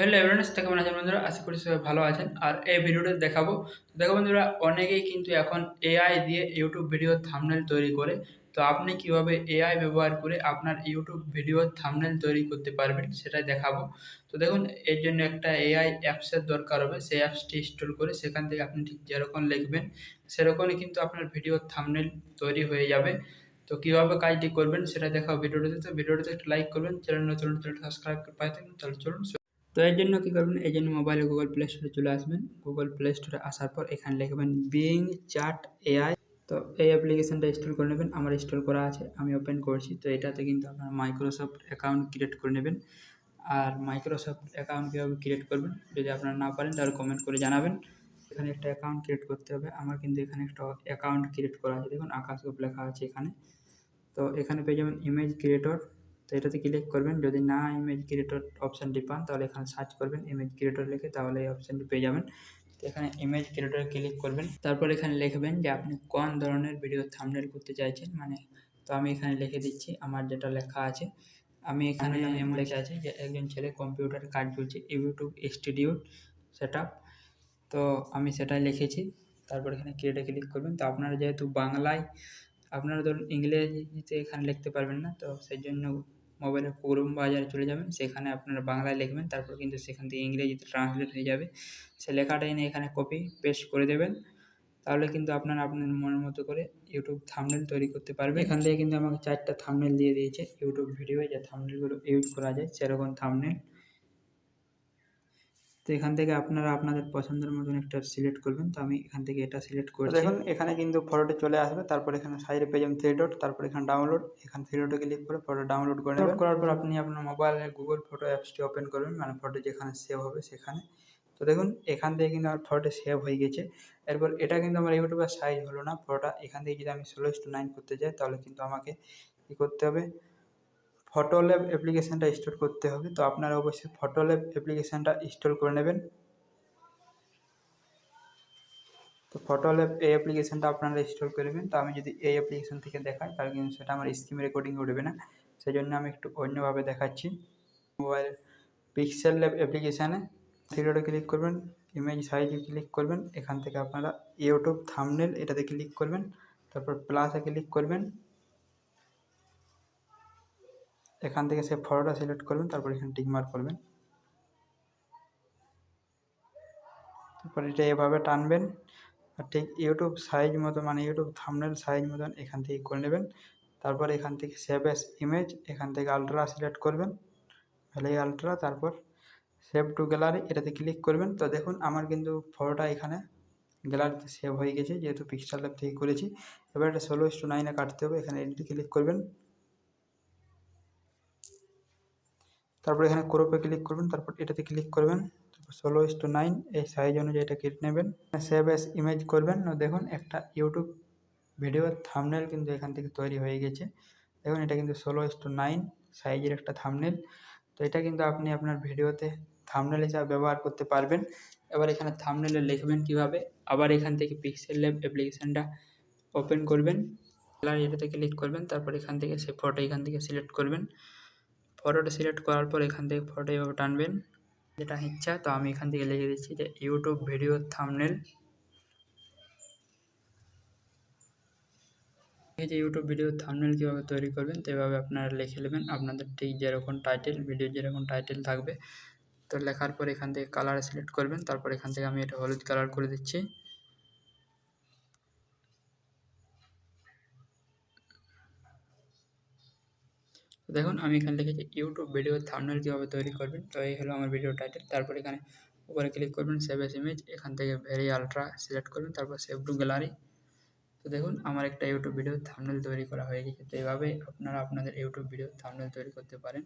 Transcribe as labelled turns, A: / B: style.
A: Hello এভারেন্স থেকে কেমন আছেন বন্ধুরা? আশা করি সবাই ভালো আছেন। আর এই ভিডিওটা দেখাবো, তো দেখো বন্ধুরা, অনেকেই কিন্তু এখন এআই দিয়ে ইউটিউব ভিডিও থামনেল তৈরি করে। তো আপনি কীভাবে এআই ব্যবহার করে আপনার ইউটিউব ভিডিও থামনেল তৈরি করতে পারবেন সেটাই দেখাবো। তো দেখুন, এর জন্য একটা এআই অ্যাপসের দরকার হবে। সেই অ্যাপসটি ইনস্টল করে সেখান থেকে আপনি ঠিক যেরকম লিখবেন, সেরকমই কিন্তু আপনার ভিডিও থামনেল তৈরি হয়ে যাবে। তো কীভাবে কাজটি করবেন সেটা দেখাও ভিডিওটিতে। তো ভিডিওটিতে একটা লাইক করবেন চ্যানেল নতুন চ্যানেল সাবস্ক্রাইব করে পাই থাকবেন। তাহলে চলুন তো এর জন্য কী করবেন? এই জন্য মোবাইলে গুগল প্লে স্টোরে চলে আসবেন। গুগল প্লে স্টোরে আসার পর এখানে লিখবেন বিং চার্ট এআই তো এই অ্যাপ্লিকেশানটা ইনস্টল করে নেবেন। আমার ইনস্টল করা আছে। আমি ওপেন করছি। তো এটাতে কিন্তু আপনার মাইক্রোসফট অ্যাকাউন্ট ক্রিয়েট করে নেবেন। আর মাইক্রোসফট অ্যাকাউন্ট কীভাবে ক্রিয়েট করবেন? যদি আপনারা না পারেন, তাহলে কমেন্ট করে জানাবেন। এখানে একটা অ্যাকাউন্ট ক্রিয়েট করতে হবে। আমার কিন্তু এখানে একটা অ্যাকাউন্ট ক্রিয়েট করা আছে। দেখুন, আকাশ লেখা আছে এখানে। তো এখানে পেয়ে যাবেন ইমেজ ক্রিয়েটর তো এটাতে ক্লিক করবেন। যদি না ইমেজ ক্রিয়েটর অপশানটি পান তাহলে এখানে সার্চ করবেন ইমেজ ক্রিয়েটর লিখে তাহলে এই অপশানটি পেয়ে যাবেন। তো এখানে ইমেজ ক্রিয়েটরে ক্লিক করবেন। তারপর এখানে লিখবেন যে আপনি কোন ধরনের ভিডিও থামনেল করতে চাইছেন? মানে তো আমি এখানে লিখে দিচ্ছি আমার যেটা লেখা আছে। আমি এখানে এমন লেখা আছে যে একজন ছেলে কম্পিউটারে কাজ করছে ইউটিউব স্টুডিও সেট তো আমি সেটাই লিখেছি। তারপর এখানে ক্রিয়েটে ক্লিক করবেন। তো আপনারা যেহেতু বাংলায় আপনারা ধরুন ইংরেজিতে এখানে লিখতে পারবেন না, তো সেই জন্য মোবাইলের ক্রোম বাজারে চলে যাবেন, সেখানে আপনারা বাংলায় লিখবেন, তারপর কিন্তু সেখান থেকে ইংরেজিতে ট্রান্সলেট হয়ে যাবে। সে লেখাটা এনে এখানে কপি পেস্ট করে দেবেন, তাহলে কিন্তু আপনারা আপনার মনের মতো করে ইউটিউব থামনেল তৈরি করতে পারবেন। এখান থেকে কিন্তু আমাকে চারটা থামনেল দিয়ে দিয়েছে ইউটিউব ভিডিও যে থামনেলগুলো ইউজ করা যায়, সেরকম থামনেল তো এখান থেকে আপনারা আপনাদের পছন্দের মতন একটা সিলেক্ট করবেন। তো আমি এখান থেকে এটা সিলেক্ট করে দেখুন এখানে কিন্তু ফটোটি চলে আসবে। তারপর এখানে সাইডে পেয়ে যাবেন থ্রি ডট তারপর এখানে ডাউনলোড এখানে থ্রি ডটে ক্লিক করে ফটো ডাউনলোড করে নেবেন। করার পর আপনি আপনার মোবাইলে গুগল ফটো অ্যাপসটি ওপেন করবেন। মানে ফটো যেখানে সেভ হবে সেখানে। তো দেখুন এখান থেকে কিন্তু আমার ফটোটি সেভ হয়ে গেছে। এরপর এটা কিন্তু আমার ইউটিউবের সাইজ হলো না। ফটোটা এখান থেকে যদি আমি ষোলো টু নাইন করতে যাই তাহলে কিন্তু আমাকে কী করতে হবে? ফটোল্যাব অ্যাপ্লিকেশানটা ইনস্টল করতে হবে। তো আপনারা অবশ্যই ফটোল্যাব অ্যাপ্লিকেশানটা ইনস্টল করে নেবেন। তো ফটোল্যাব এই অ্যাপ্লিকেশানটা আপনারা ইনস্টল করে নেবেন। তো আমি যদি এই অ্যাপ্লিকেশান থেকে দেখাই, তাহলে কিন্তু সেটা আমার স্ক্রিন রেকর্ডিং উঠবে না। সেই জন্য আমি একটু অন্যভাবে দেখাচ্ছি। মোবাইল পিক্সেল ল্যাব অ্যাপ্লিকেশানে থ্রিডোটে ক্লিক করবেন ইমেজ সাইজে ক্লিক করবেন, এখান থেকে আপনারা ইউটিউব থামনেল এটাতে ক্লিক করবেন, তারপর প্লাসে ক্লিক করবেন। এখান থেকে সে ফটোটা সিলেক্ট করবেন, তারপর এখানে টিকমার্ক করবেন। তারপর এটা এভাবে টানবেন, আর ঠিক ইউটিউব সাইজ মতো মানে ইউটিউব থামনেল সাইজ মতন এখান থেকে করে নেবেন। তারপর এখান থেকে সেভ এস ইমেজ এখান থেকে আলট্রা সিলেক্ট করবেন। ভ্যালি আলট্রা তারপর সেভ টু গ্যালারি এটাতে ক্লিক করবেন। তো দেখুন, আমার কিন্তু ফটোটা এখানে গ্যালারিতে সেভ হয়ে গেছে, যেহেতু পিক্সেল ল্যাব থেকে করেছি। এবার এটা ষোলো টু নাইনে কাটতে হবে, এখানে এডিটে ক্লিক করবেন। তারপর এখানে ক্রোপে ক্লিক করবেন, তারপর এটাতে ক্লিক করবেন। তারপর ষোলো ইস টু নাইন এই সাইজ অনুযায়ী এটা কেটে নেবেন। সেভ এস ইমেজ করবেন। দেখুন, একটা ইউটিউব ভিডিওর থামনেল কিন্তু এখান থেকে তৈরি হয়ে গেছে। দেখুন, এটা কিন্তু ষোলো ইস টু নাইন সাইজের একটা থামনেল তো এটা কিন্তু আপনি আপনার ভিডিওতে থামনেল হিসাবে ব্যবহার করতে পারবেন। এবার এখানে থামনেলে লিখবেন কীভাবে? আবার এখান থেকে পিক্সেল ল্যাব অ্যাপ্লিকেশানটা ওপেন করবেন। এটাতে ক্লিক করবেন। তারপর এখান থেকে সে ফটো এখান থেকে সিলেক্ট করবেন। ফটোটা সিলেক্ট করার পর এখান থেকে ফটো এভাবে টানবেন। যেটা ইচ্ছা, তো আমি এখান থেকে লিখে দিচ্ছি যে ইউটিউব ভিডিও থামনেল এই যে ইউটিউব ভিডিও থামনেল কীভাবে তৈরি করবেন, তো এভাবে আপনারা লিখে নেবেন। আপনাদের ঠিক যেরকম টাইটেল ভিডিও যেরকম টাইটেল থাকবে। তো লেখার পর এখান থেকে কালার সিলেক্ট করবেন, তারপর এখান থেকে আমি এটা হলুদ কালার করে দিচ্ছি। তো দেখুন, আমি এখানে লিখেছি ইউটিউব ভিডিও থার্নাল কীভাবে তৈরি করবেন, তো এই হলো আমার ভিডিও টাইটেল তারপর এখানে উপরে ক্লিক করবেন সেভ এস ইমেজ এখান থেকে ভেরি আলট্রা সিলেক্ট করবেন, তারপর সেভ টু গ্যালারি তো দেখুন, আমার একটা ইউটিউব ভিডিও থামনেল তৈরি করা হয়ে গেছে। তো এইভাবে আপনারা আপনাদের ইউটিউব ভিডিও থামনেল তৈরি করতে পারেন।